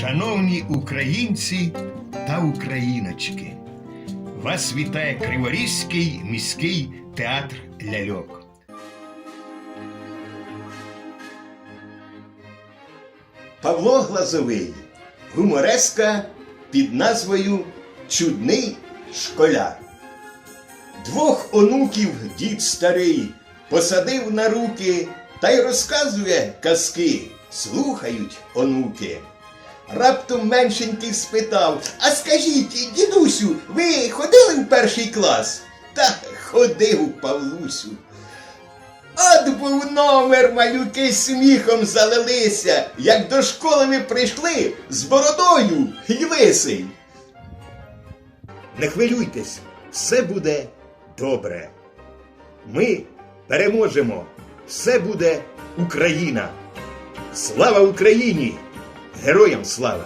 Шановні українці та україночки, вас вітає Криворізький міський театр ляльок. Павло Глазовий, гумореска під назвою Чудний школяр. Двох онуків дід старий посадив на руки та й розказує казки, слухають онуки. Раптом меншенький спитав: А скажіть, дідусю, ви ходили в перший клас? Та ходив, Павлусю. От був номер, малюки сміхом залилися, як до школи ви прийшли з бородою й лисий. Не хвилюйтесь, все буде добре. Ми переможемо, все буде Україна. Слава Україні! Героям слава!